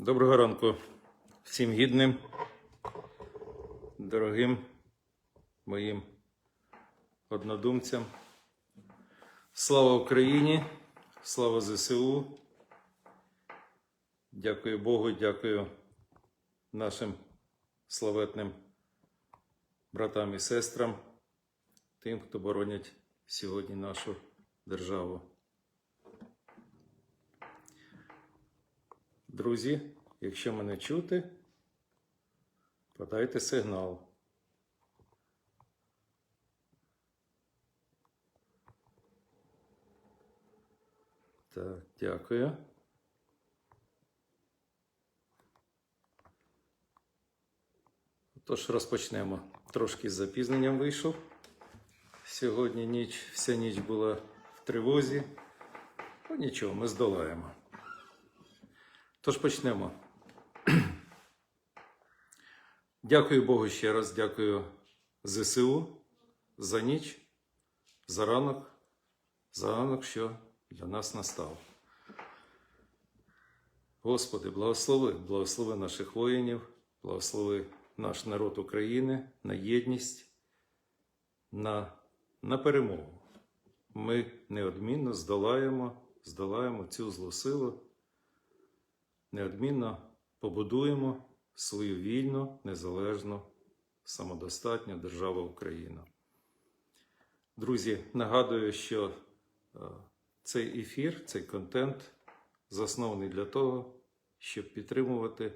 Доброго ранку всім гідним, дорогим моїм однодумцям. Слава Україні! Слава ЗСУ! Дякую Богу, дякую нашим славетним братам і сестрам, тим, хто боронять сьогодні нашу державу. Друзі, якщо мене чути, подайте сигнал. Так, дякую. Тож розпочнемо. Трошки з запізненням вийшов. Сьогодні ніч, вся ніч була в тривозі. Ну нічого, ми здолаємо. Тож почнемо. Дякую Богу ще раз, дякую ЗСУ за ніч, за ранок, за ранок, що для нас настав. Господи, благослови, благослови наших воїнів, благослови наш народ України на єдність, на, на перемогу. Ми неодмінно здолаємо, здолаємо цю злу силу неодмінно побудуємо свою вільну, незалежну, самодостатню державу Україна. Друзі, нагадую, що е, цей ефір, цей контент заснований для того, щоб підтримувати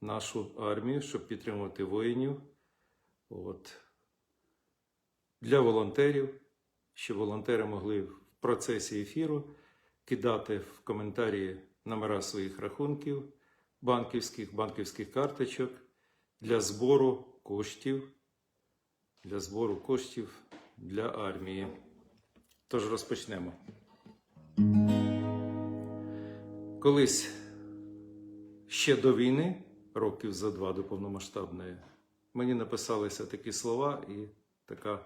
нашу армію, щоб підтримувати воїнів. От. Для волонтерів, щоб волонтери могли в процесі ефіру кидати в коментарі номера своїх рахунків, банківських, банківських карточок для збору коштів, для збору коштів для армії. Тож розпочнемо. Колись ще до війни, років за два до повномасштабної, мені написалися такі слова і така.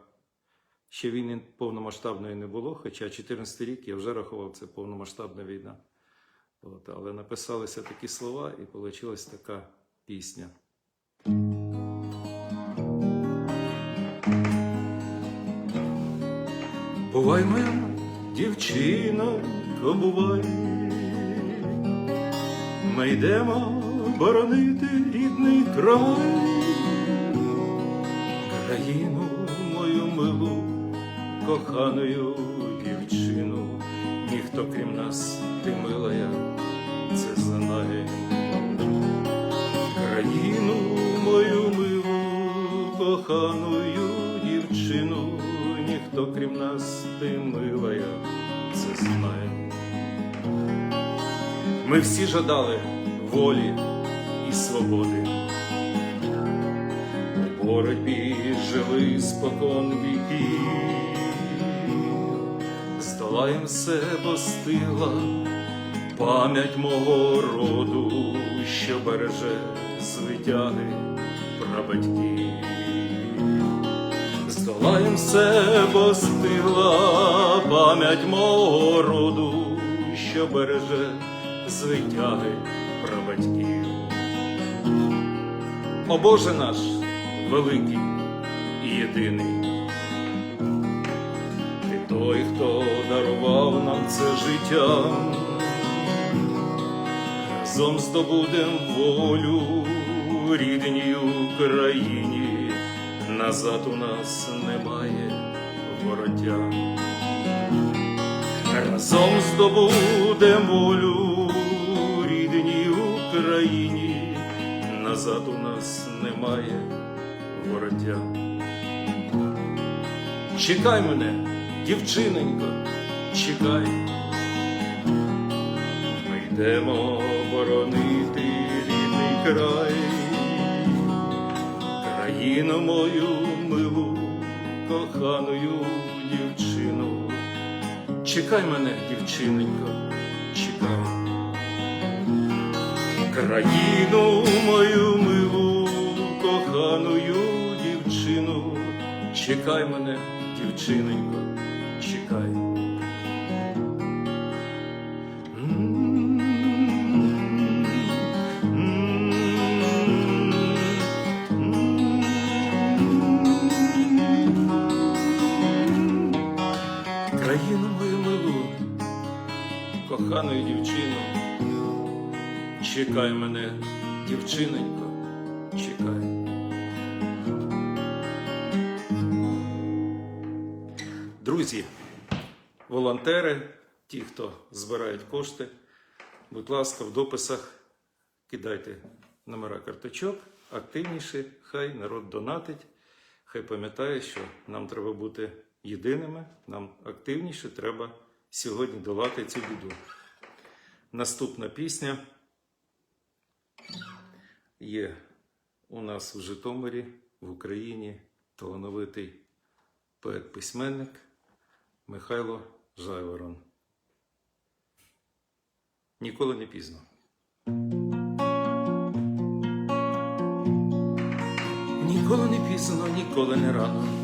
Ще війни повномасштабної не було, хоча 14 рік я вже рахував це повномасштабна війна. От, але написалися такі слова, і вийшла така пісня. Бувай моя дівчина, бувай. Ми йдемо боронити рідний край, країну мою милу, коханою дівчину, ніхто крім нас, ти милая, це знає. Країну мою милу, коханою дівчину, ніхто крім нас, ти милая, це знає. Ми всі жадали волі і свободи. У боротьбі жили спокон віків, здолаєм все постигла пам'ять мого роду, що береже звитяги прабатьків. Здолаєм все постигла пам'ять мого роду, що береже звитяги прабатьків. О Боже наш великий і єдиний, той, хто дарував нам це життя, разом здобудем волю рідній Україні, назад у нас немає вороття. Разом здобудем волю рідній Україні, назад у нас немає вороття. Чекай мене, дівчиненько, чекай. Ми йдемо боронити рідний край, країну мою милу, коханою дівчину. Чекай мене, дівчиненько, чекай. Країну мою милу, коханою дівчину, чекай мене, дівчиненько, чекай мене, дівчинонько, чекай. Друзі, волонтери, ті, хто збирають кошти, будь ласка, в дописах кидайте номера карточок, активніше, хай народ донатить, хай пам'ятає, що нам треба бути єдиними, нам активніше треба сьогодні долати цю біду. Наступна пісня є у нас в Житомирі, в Україні талановитий поет-письменник Михайло Жайворон. Ніколи не пізно. Ніколи не пізно, ніколи не рано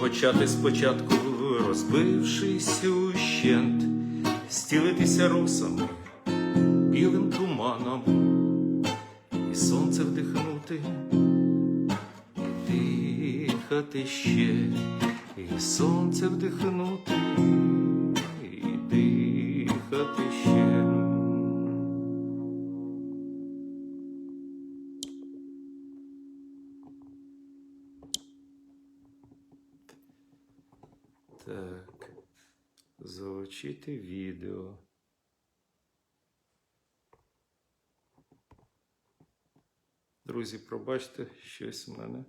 почати спочатку, розбившись ущент, стілитися росами, білим туманом, вдихнути, і дихати ще, і сонце вдихнути, і дихати ще. Так, залучити відео. Друзі, пробачте, щось в мене.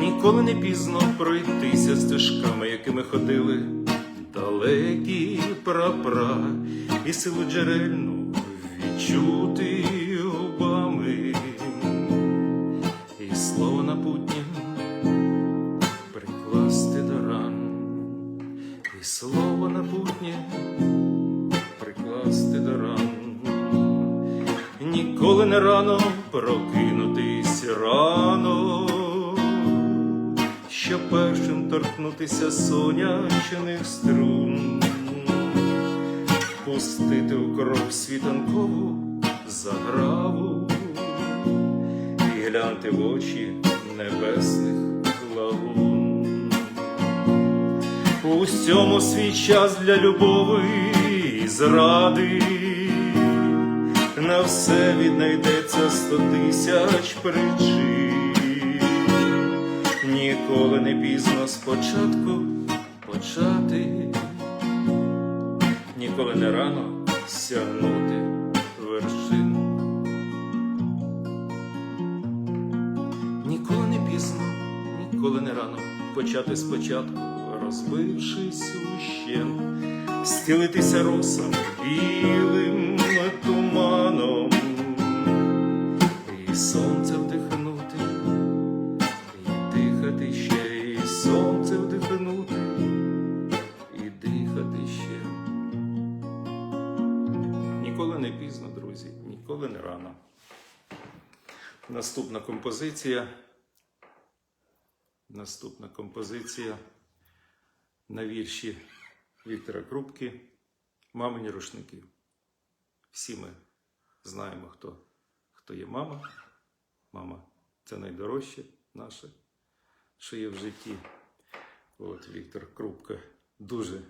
Ніколи не пізно пройтися стежками, якими ходили далекі прапра, і силу джерельну відчути напутнє прикласти до ран. Ніколи не рано прокинутись рано, щоб першим торкнутися сонячних струн, пустити у кров світанкову заграву і глянути в очі небесних лагун. У всьому свій час для любови і зради. На все віднайдеться сто тисяч причин. Ніколи не пізно спочатку почати, ніколи не рано сягнути вершин. Ніколи не пізно, ніколи не рано почати спочатку, розбившись ущент, стілитися росами білим туманом, і сонце вдихнути, і дихати ще, і сонце вдихнути, і дихати ще. Ніколи не пізно, друзі, ніколи не рано. Наступна композиція. Наступна композиція на вірші Віктора Крупки Мамині рушники. Всі ми знаємо, хто, хто є мама. Мама це найдорожче наше, що є в житті. От Віктор Крупка дуже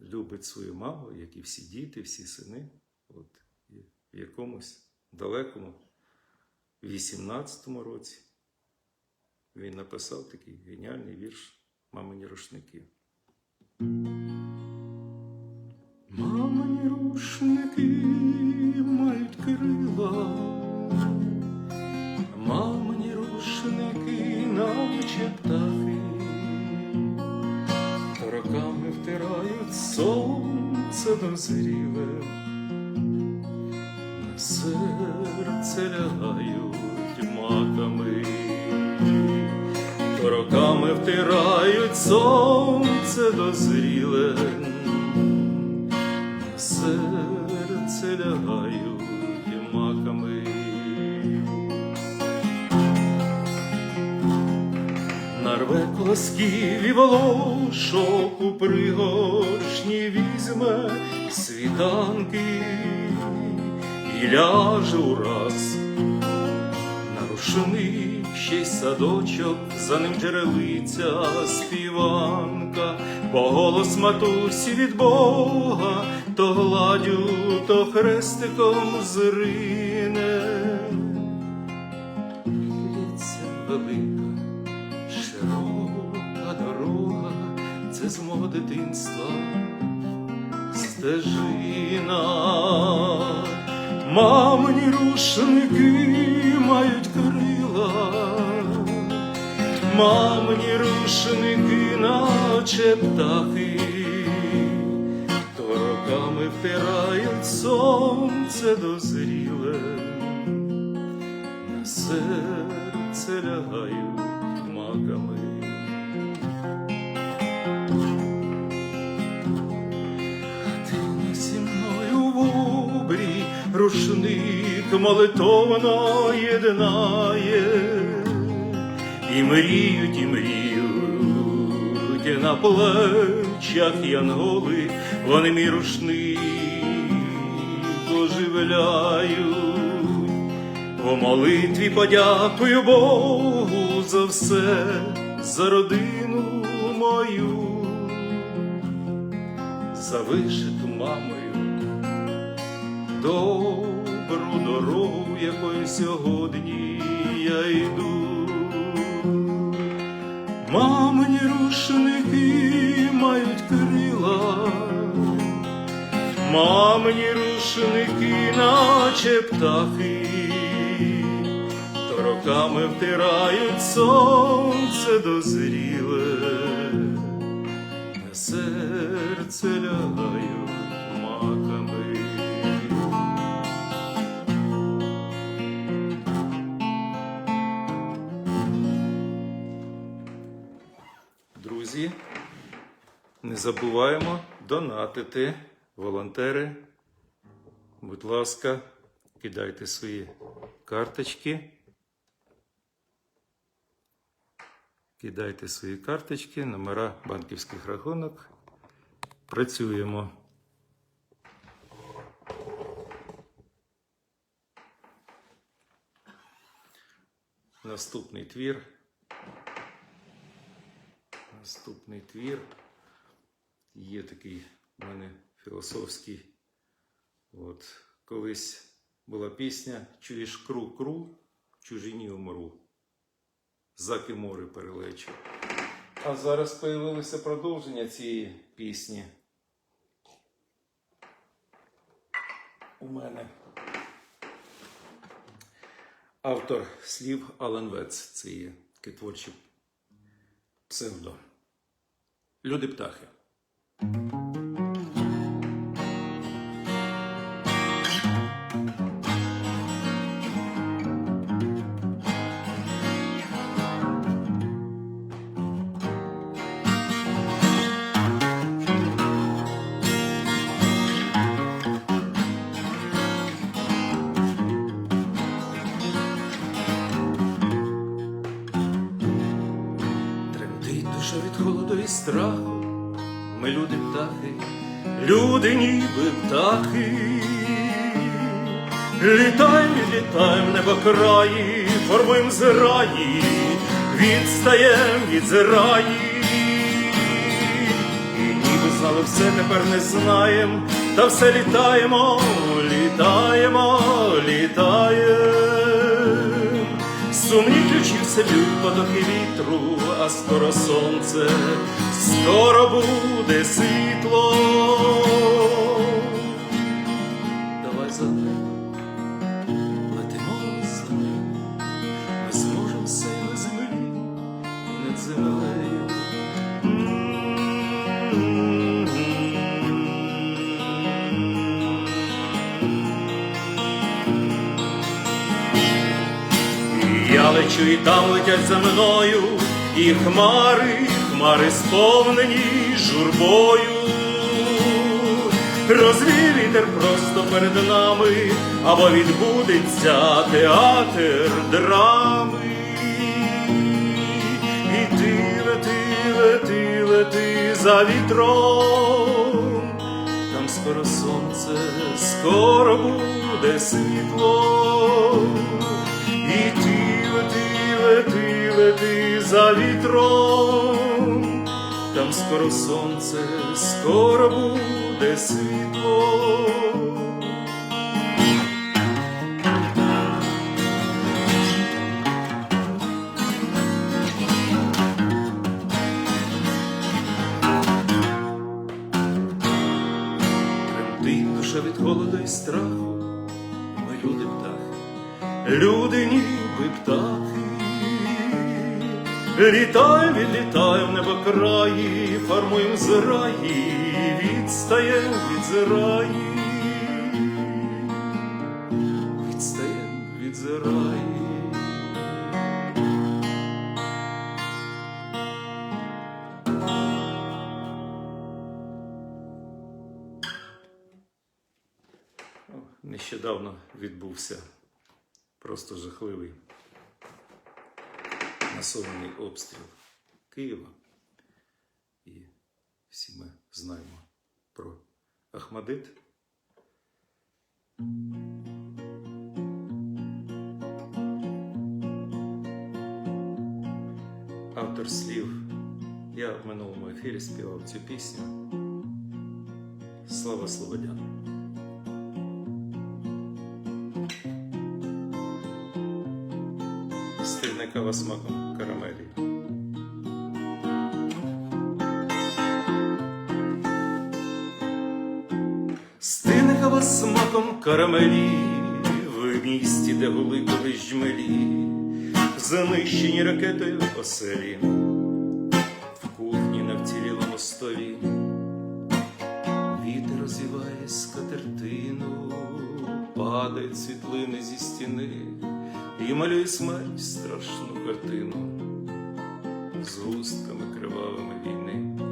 любить свою маму, як і всі діти, всі сини. От, в якомусь далекому 18-му році він написав такий геніальний вірш Мамині рушники. Мамині рушники мають крила, мамині рушники, наче птахи, роками втирають сонце дозріле, на серце лягають маками, роками втирають сонце дозріле на серце лягають маками. Нарве колосків і волошок у пригоршні візьме світанки і ляже ураз на рушник, ще й садочок, за ним джерелиця співанка, бо голос матусі від Бога, то гладю, то хрестиком зрине. Лється велика, широка дорога, це з мого дитинства стежина. Мамині рушники мають крила, мамині рушники, наче птахи, то роками втирають сонце дозріле, на серце лягають маками. Рушник молитовно єднає, і мріють, і мріють на плечах янголи, вони мій рушник оживляють. У молитві подякую Богу за все, за родину мою за вишиту мамою добру дорогу, якою сьогодні я йду. Мамині рушники мають крила, мамині рушники, наче птахи, то роками втирають сонце дозріле. На серце лягають не забуваємо донатити волонтери. Будь ласка, кидайте свої карточки. Кидайте свої карточки, номера банківських рахунок. Працюємо. Наступний твір. Наступний твір. Є такий в мене філософський. От колись була пісня Чуєш кру-кру, в чужині умру заки море перелечу. А зараз появилося продовження цієї пісні. У мене автор слів Алан Вец. Це є творчий псевдо. Люди птахи. Душа від холоду і страху. Ми люди птахи, люди ніби птахи. Літаєм, літаєм небо краї, формуєм зраї, відстаєм від зраї. І ніби знали все, тепер не знаєм, та все літаємо, літаємо, літаєм. Сумні ключі все б'ють потоки вітру, а скоро сонце, скоро буде світло. Лечу і там летять за мною, і хмари, хмари сповнені журбою. Розвій вітер просто перед нами, або відбудеться театр драми. І ти лети, лети, лети за вітром, там скоро сонце, скоро буде світло. І ти лети за вітром, там скоро сонце, скоро буде світло. Тремтить душа від холоду і страху, ми люди птахи, люди ніби птахи. Літаєм, відлітаєм в небокраї, формуєм зраї, відстаєм від зраї, відстаєм від зраї. Нещодавно відбувся просто жахливий масований обстріл Києва. І всі ми знаємо про Ахмадит. Автор слів. Я в минулому ефірі співав цю пісню. Слава Слободян. Кава смаком карамелі. Кава смаком карамелі, в місті, де гули колись жмелі, занищені ракетою оселі, в кухні на вцілілому столі. Вітер розвіває скатертину, падають світлини зі стіни і малює смерть страшну картину з густками кривавими війни.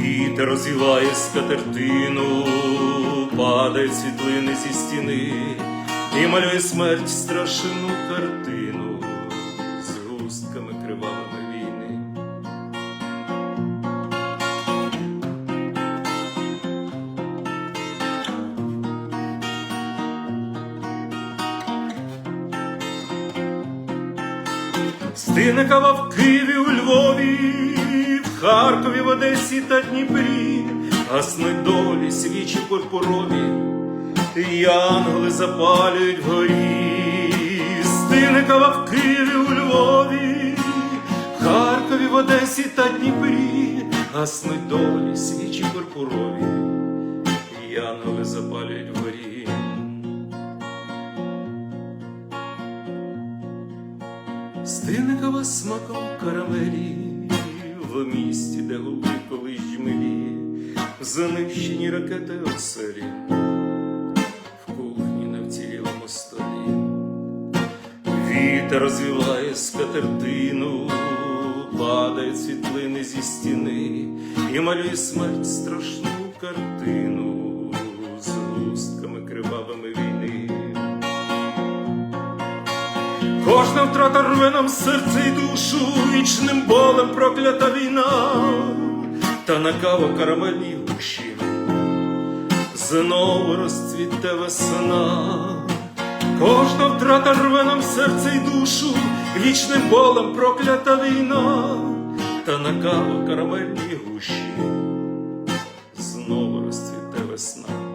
Вітер розвіває скатертину, падають світлини зі стіни і малює смерть страшну картину з густками кривавими Кава в Києві, у Львові, в Харкові, в Одесі та Дніпрі, гаснуть долі свічі пурпурові, і янголи запалюють вгорі. Стине кава в Києві, у Львові, в Харкові, в Одесі та Дніпрі, гаснуть долі свічі пурпурові, і янголи запалюють вгорі. Кава смаком карамелі в місті, де губи колись жмелі, занищені ракети оселі, в кухні на столі. Вітер розвиває скатертину, падають світлини зі стіни і малює смерть страшну картину Кожна втрата рве нам серце і душу, вічним болем проклята війна, та на каву карамельній гущі знову розцвіте весна. Кожна втрата рве нам серце і душу, вічним болем проклята війна, та на каву карамельній гущі знову розцвіте весна.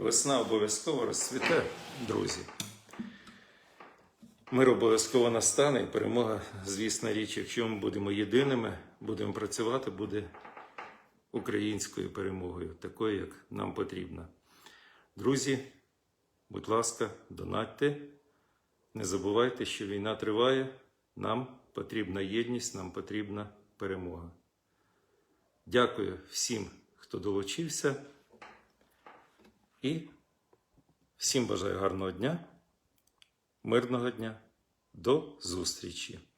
Весна обов'язково розцвіте, друзі. Мир обов'язково настане і перемога, звісна річ, якщо ми будемо єдиними, будемо працювати, буде українською перемогою, такою, як нам потрібно. Друзі, будь ласка, донатьте. Не забувайте, що війна триває. Нам потрібна єдність, нам потрібна перемога. Дякую всім, хто долучився. І всім бажаю гарного дня, мирного дня. До зустрічі!